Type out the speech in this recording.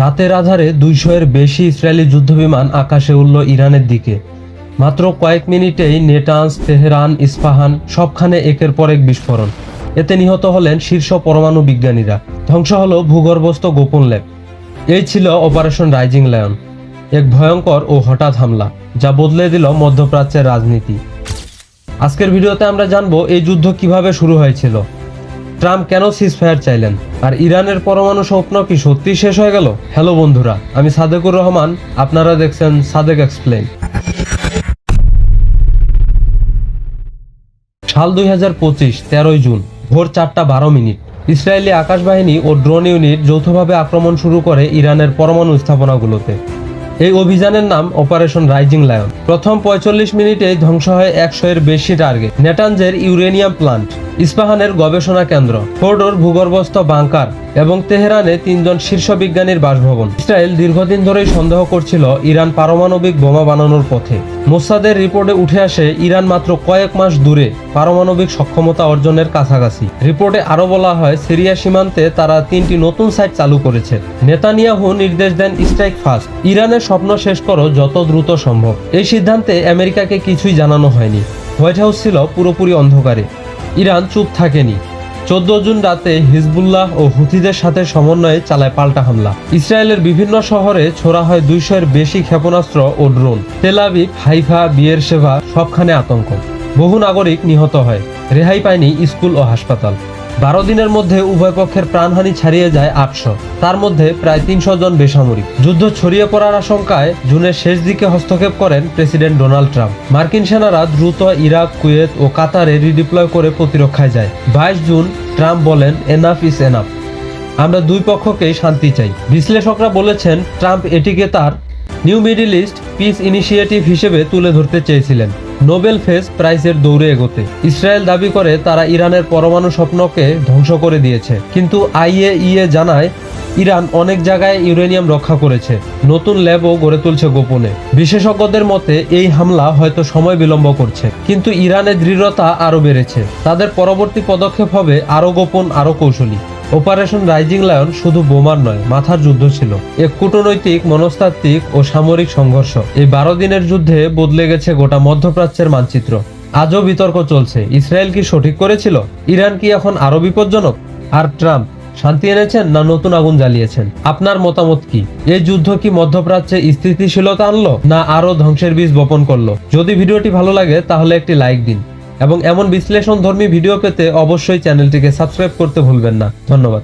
রাতের আধারে দুইশো এর বেশি ইসরায়েলি যুদ্ধবিমান আকাশে উড়ল ইরানের দিকে। মাত্র কয়েক মিনিটেই নেটান্স, তেহরান, ইস্পাহান সবখানে একের পর এক বিস্ফোরণ। এতে নিহত হলেন শীর্ষ পরমাণু বিজ্ঞানীরা। ধ্বংস হল ভূগর্ভস্থ গোপন ল্যাব। এই ছিল অপারেশন রাইজিং লায়ন, এক ভয়ঙ্কর ও হঠাৎ হামলা, যা বদলে দিল মধ্যপ্রাচ্যের রাজনীতি। আজকের ভিডিওতে আমরা জানব এই যুদ্ধ কীভাবে শুরু হয়েছিল। ট্রাম্প কেন সিজফায়ার চাইলেন? আর ইরানের পরমাণু স্বপ্ন কি সত্যি শেষ হয়ে গেল? হ্যালো বন্ধুরা, আমি সাদেকুর রহমান, আপনারা দেখছেন সাদেক এক্সপ্লেন সাল দুই হাজার পঁচিশ, তেরোই জুন, ভোর চারটা বারো মিনিট। ইসরায়েলি আকাশ বাহিনী ও ড্রোন ইউনিট যৌথভাবে আক্রমণ শুরু করে ইরানের পরমাণু স্থাপনাগুলোতে। এই অভিযানের নাম অপারেশন রাইজিং লায়ন। প্রথম পঁয়তাল্লিশ মিনিটে ধ্বংস হয় একশো এর বেশি টার্গেট। নেটানজের ইউরেনিয়াম প্লান্ট, ইস্পাহানের গবেষণা কেন্দ্র, ফোর্ডোর ভূগর্ভস্থ বাংকার এবং তেহরানে তিনজন শীর্ষ বিজ্ঞানীর বাসভবন। ইসরায়েল দীর্ঘদিন ধরেই সন্দেহ করছিল ইরান পারমাণবিক বোমা বানানোর পথে। মোসাদের রিপোর্টে উঠে আসে, ইরান মাত্র কয়েক মাস দূরে পারমাণবিক সক্ষমতা অর্জনের কাছাকাছি। রিপোর্টে আরও বলা হয়, সিরিয়া সীমান্তে তারা তিনটি নতুন সাইট চালু করেছে। নেতানিয়াহু নির্দেশ দেন, স্ট্রাইক ফাস্ট। ইরানের স্বপ্ন শেষ করো যত দ্রুত সম্ভব। এই সিদ্ধান্তে আমেরিকাকে কিছুই জানানো হয়নি। হোয়াইট হাউস ছিল পুরোপুরি অন্ধকারে। ইরান চুপ থাকেনি। চোদ্দ জুন রাতে হিজবুল্লাহ ও হুথিদের সাথে সমন্বয়ে চালায় পাল্টা হামলা। ইসরায়েলের বিভিন্ন শহরে ছোড়া হয় দুইশোর বেশি ক্ষেপণাস্ত্র ও ড্রোন। তেলাবিব হাইফা, বিয়ের সেবা, সবখানে আতঙ্ক। বহু নাগরিক নিহত হয়। রেহাই পায়নি স্কুল ও হাসপাতাল। বারো দিনের মধ্যে উভয় পক্ষের প্রাণহানি ছাড়িয়ে যায় আটশো। তার মধ্যে প্রায় তিনশো জন বেসামরিক। যুদ্ধ ছড়িয়ে পড়ার আশঙ্কায় জুনের শেষ দিকে হস্তক্ষেপ করেন প্রেসিডেন্ট ডোনাল্ড ট্রাম্প। মার্কিন সেনারা দ্রুত ইরাক, কুয়েত ও কাতারে রিডিপ্লয় করে প্রতিরক্ষায় যায়। বাইশ জুন ট্রাম্প বলেন, এনাফ ইস এনাফ। আমরা দুই পক্ষকেই শান্তি চাই। বিশ্লেষকরা বলেছেন, ট্রাম্প এটিকে তার new middle east peace initiative হিসেবে তুলে ধরতে চেয়েছিলেন। নোবেল ফেস প্রাইজের দৌড়ে এগোতে। ইসরায়েল দাবি করে তারা ইরানের পরমাণু স্বপ্নকে ধ্বংস করে দিয়েছে। কিন্তু আইএইএ জানায়, ইরান অনেক জায়গায় ইউরেনিয়াম রক্ষা করেছে। নতুন ল্যাবও গড়ে তুলছে গোপনে। বিশেষজ্ঞদের মতে, এই হামলা হয়তো সময় বিলম্ব করছে। কিন্তু ইরানের দৃঢ়তা আরও বেড়েছে। তাদের পরবর্তী পদক্ষেপ হবে আরও গোপন, আরও কৌশলী। অপারেশন রাইজিং লায়ন শুধু বোমার নয়, মাথার যুদ্ধ ছিল। এক কূটনৈতিক, মনস্তাত্ত্বিক ও সামরিক সংঘর্ষ। এই বারো দিনের যুদ্ধে বদলে গেছে গোটা মধ্যপ্রাচ্যের মানচিত্র। আজও বিতর্ক চলছে। ইসরায়েল কি সঠিক করেছিল? ইরান কি এখন আরও বিপজ্জনক? আর ট্রাম্প, শান্তি এনেছেন না নতুন আগুন জ্বালিয়েছেন? আপনার মতামত কি? এই যুদ্ধ কি মধ্যপ্রাচ্যে স্থিতিশীলতা আনলো, না আরও ধ্বংসের বীজ বপন করল? যদি ভিডিওটি ভালো লাগে, তাহলে একটি লাইক দিন। এবং এমন বিশ্লেষণ ধর্মী ভিডিও পেতে অবশ্যই চ্যানেলটিকে সাবস্ক্রাইব করতে ভুলবেন না। ধন্যবাদ।